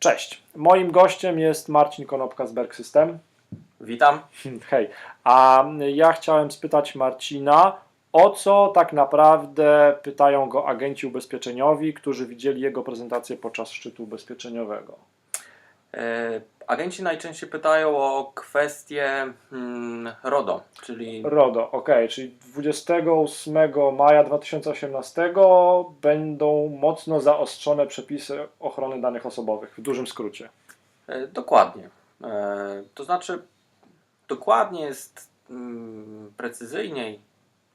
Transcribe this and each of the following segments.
Cześć. Moim gościem jest Marcin Konopka z Berg System. Witam. Hej. A ja chciałem spytać Marcina, o co tak naprawdę pytają go agenci ubezpieczeniowi, którzy widzieli jego prezentację podczas szczytu ubezpieczeniowego. E, agenci najczęściej pytają o kwestię mm, RODO, czyli RODO, ok, czyli 28 maja 2018 będą mocno zaostrzone przepisy ochrony danych osobowych, w dużym skrócie. e, dokładnie. E, to znaczy, dokładnie jest mm, precyzyjniej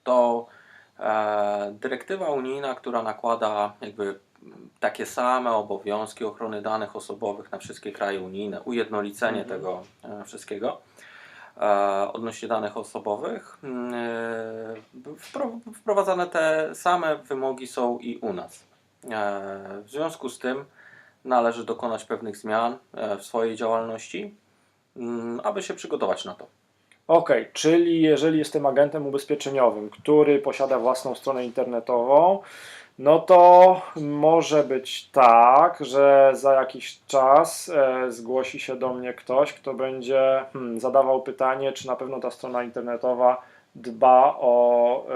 to dyrektywa unijna, która nakłada jakby takie same obowiązki ochrony danych osobowych na wszystkie kraje unijne, ujednolicenie Mhm. tego e, wszystkiego. e, odnośnie danych osobowych. E, wpro- Wprowadzane te same wymogi są i u nas. W związku z tym należy dokonać pewnych zmian w swojej działalności, mm, aby się przygotować na to. Ok, czyli jeżeli jestem agentem ubezpieczeniowym, który posiada własną stronę internetową, no to może być tak, że za jakiś czas e, zgłosi się do mnie ktoś, kto będzie hmm, zadawał pytanie, czy na pewno ta strona internetowa dba o,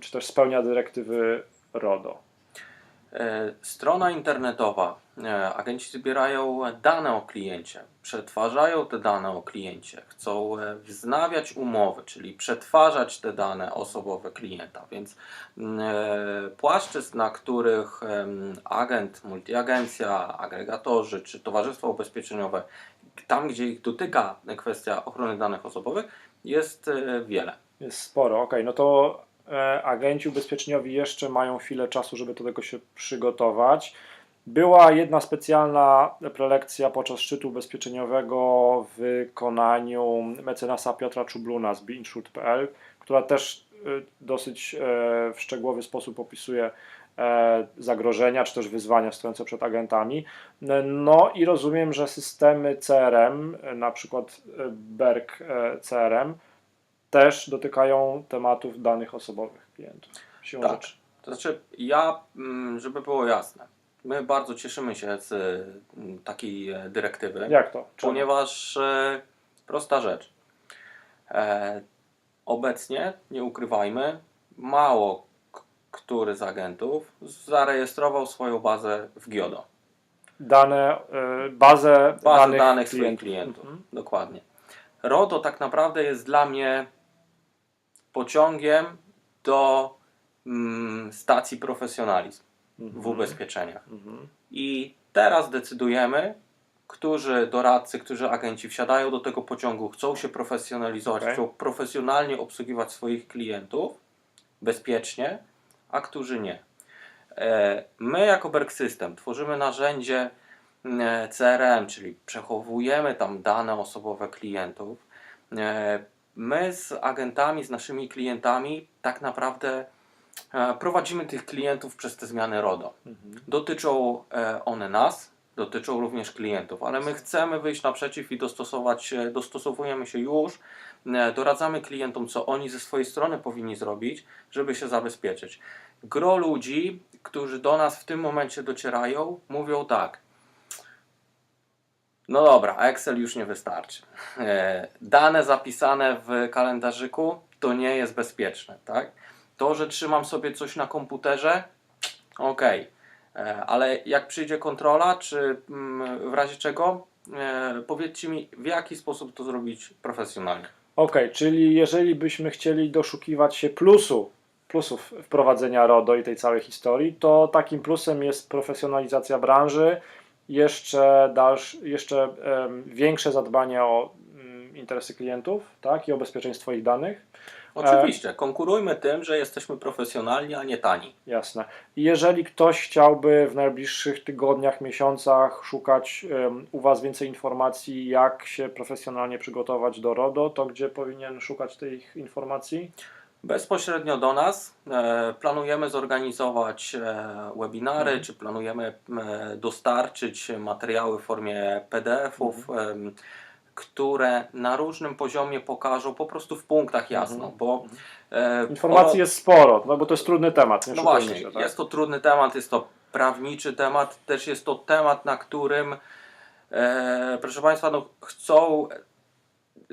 czy też spełnia dyrektywy RODO. E, Strona internetowa. E, Agenci zbierają dane o kliencie, przetwarzają te dane o kliencie, chcą e, wznawiać umowy, czyli przetwarzać te dane osobowe klienta. Więc mm, e, płaszczyzn, na których agent, multiagencja, agregatorzy czy towarzystwa ubezpieczeniowe, tam gdzie ich dotyka kwestia ochrony danych osobowych, jest wiele. Jest sporo, ok, no to agenci ubezpieczeniowi jeszcze mają chwilę czasu, żeby do tego się przygotować. Była jedna specjalna prelekcja podczas szczytu ubezpieczeniowego w wykonaniu mecenasa Piotra Czubluna z beinsured.pl, która też e, dosyć e, w szczegółowy sposób opisuje e, zagrożenia czy też wyzwania stojące przed agentami. No i rozumiem, że systemy CRM, na przykład Berg CRM, też dotykają tematów danych osobowych klientów. Siłą Tak. rzeczy. To znaczy, ja, mm, żeby było jasne, my bardzo cieszymy się z mm, takiej e, dyrektywy, Jak to? Czemu? ponieważ e, prosta rzecz. E, obecnie, nie ukrywajmy, mało który z agentów zarejestrował swoją bazę w GIODO. Dane, y, bazę, Bazę danych, danych, swoich klientów. klientów. Mhm. Dokładnie. RODO tak naprawdę jest dla mnie pociągiem do mm, stacji profesjonalizm w Mhm. ubezpieczeniach. Mhm. I teraz decydujemy, którzy doradcy, którzy agenci wsiadają do tego pociągu, chcą się profesjonalizować, Okej. chcą profesjonalnie obsługiwać swoich klientów bezpiecznie, a którzy nie. E, My jako Berg System tworzymy narzędzie mm, CRM, czyli przechowujemy tam dane osobowe klientów. E, My z agentami, z naszymi klientami tak naprawdę e, prowadzimy tych klientów przez te zmiany RODO. Mhm. Dotyczą e, one nas, dotyczą również klientów, ale my chcemy wyjść naprzeciw i dostosować się, dostosowujemy się już, e, doradzamy klientom, co oni ze swojej strony powinni zrobić, żeby się zabezpieczyć. Gro ludzi, którzy do nas w tym momencie docierają, mówią tak. No dobra, Excel już nie wystarczy. E, Dane zapisane w kalendarzyku to nie jest bezpieczne, tak? To, że trzymam sobie coś na komputerze, okej. E, Ale jak przyjdzie kontrola, czy mm, w razie czego, e, powiedzcie mi, w jaki sposób to zrobić profesjonalnie. Okej, czyli jeżeli byśmy chcieli doszukiwać się plusu, plusów wprowadzenia RODO i tej całej historii, to takim plusem jest profesjonalizacja branży, jeszcze, dalsz, jeszcze em, większe zadbanie o interesy klientów tak, i o bezpieczeństwo ich danych. Oczywiście, konkurujmy tym, że jesteśmy profesjonalni, a nie tani. Jasne. I jeżeli ktoś chciałby w najbliższych tygodniach, miesiącach szukać em, u Was więcej informacji, jak się profesjonalnie przygotować do RODO, to gdzie powinien szukać tych informacji? Bezpośrednio do nas e, planujemy zorganizować e, webinary, Mhm. czy planujemy e, dostarczyć materiały w formie PDF-ów, em, które na różnym poziomie pokażą po prostu w punktach jasno, Mhm. bo e, Informacji o- jest sporo, no bo to jest trudny temat. Nie No właśnie, się, tak? jest to trudny temat, jest to prawniczy temat, też jest to temat, na którym e, proszę Państwa, no, chcą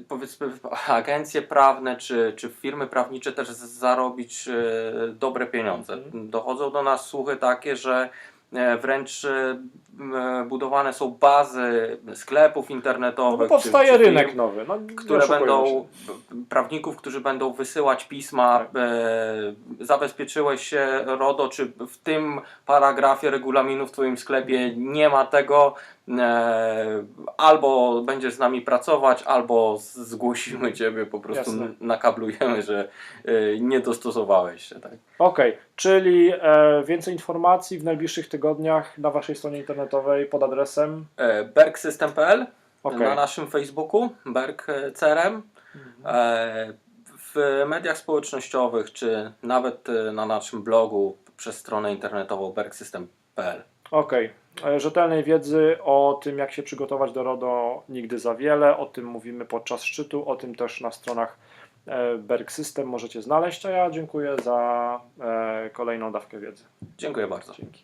powiedzmy agencje prawne czy, czy firmy prawnicze też zarobić e, dobre pieniądze. Mhm. Dochodzą do nas słuchy takie, że wręcz e, e, budowane są bazy sklepów No, internetowych. czy- powstaje czy firm, rynek nowy. No, które będą się. prawników, którzy będą wysyłać pisma, Tak. e, zabezpieczyłeś się RODO, czy w tym paragrafie regulaminu w Twoim sklepie nie ma tego, e, albo będziesz z nami pracować, albo zgłosimy Ciebie, po prostu Jasne. nakablujemy, że e, nie dostosowałeś się. Tak? Okej, czyli e, więcej informacji w najbliższych tygodniach na Waszej stronie internetowej pod adresem. E, bergsystem.pl Okej. na naszym Facebooku, Berg e, CRM. E, W mediach społecznościowych, czy nawet e, na naszym blogu przez stronę internetową bergsystem.pl. Okej. E, Rzetelnej wiedzy o tym, jak się przygotować do RODO nigdy za wiele. O tym mówimy podczas szczytu, o tym też na stronach e, Berg System możecie znaleźć, a ja dziękuję za e, kolejną dawkę wiedzy. Dziękuję bardzo. Dzięki.